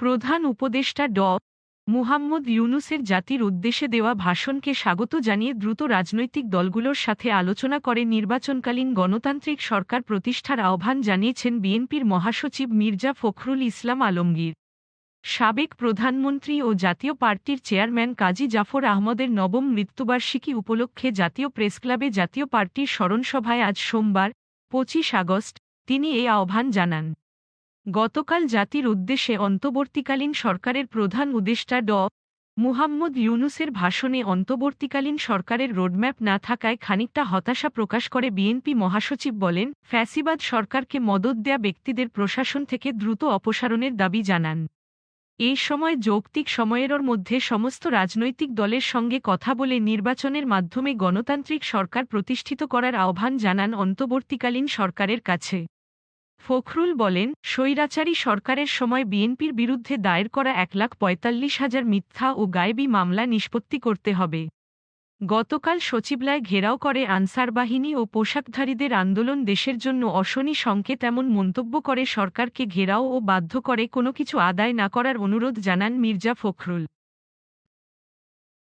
প্রধান উপদেষ্টা ড. মুহাম্মদ ইউনুসের জাতির উদ্দেশ্যে দেওয়া ভাষণকে স্বাগত জানিয়ে দ্রুত রাজনৈতিক দলগুলোর সাথে আলোচনা করে নির্বাচনকালীন গণতান্ত্রিক সরকার প্রতিষ্ঠার আহ্বান জানিয়েছেন বিএনপির মহাসচিব মির্জা ফখরুল ইসলাম আলমগীর। সাবেক প্রধানমন্ত্রী ও জাতীয় পার্টির চেয়ারম্যান কাজী জাফর আহমদের নবম মৃত্যুবার্ষিকী উপলক্ষে জাতীয় প্রেসক্লাবে জাতীয় পার্টির স্মরণসভায় আজ সোমবার, পঁচিশ আগস্ট, তিনি এই আহ্বান জানান। গতকাল জাতির উদ্দেশ্যে অন্তর্বর্তীকালীন সরকারের প্রধান উদ্দেষ্টা ড মুহাম্মদ ইউনুসের ভাষণে অন্তর্বর্তীকালীন সরকারের রোডম্যাপ না থাকায় খানিকটা হতাশা প্রকাশ করে বিএনপি মহাসচিব বলেন, ফ্যাসিবাদ সরকারকে মদত দেয়া ব্যক্তিদের প্রশাসন থেকে দ্রুত অপসারণের দাবি জানান। এই সময় যৌক্তিক সময়েরর মধ্যে সমস্ত রাজনৈতিক দলের সঙ্গে কথা বলে নির্বাচনের মাধ্যমে গণতান্ত্রিক সরকার প্রতিষ্ঠিত করার আহ্বান জানান অন্তর্বর্তীকালীন সরকারের কাছে। ফখরুল বলেন, স্বৈরাচারী সরকারের সময় বিএনপির বিরুদ্ধে দায়ের করা এক লাখ পঁয়তাল্লিশ হাজার মিথ্যা ও গায়েবী মামলা নিষ্পত্তি করতে হবে। গতকাল সচিবালয় ঘেরাও করে আনসার বাহিনী ও পোশাকধারীদের আন্দোলন দেশের জন্য অশনি সংকেত এমন মন্তব্য করে সরকারকে ঘেরাও ও বাধ্য করে কোনো কিছু আদায় না করার অনুরোধ জানান মির্জা ফখরুল।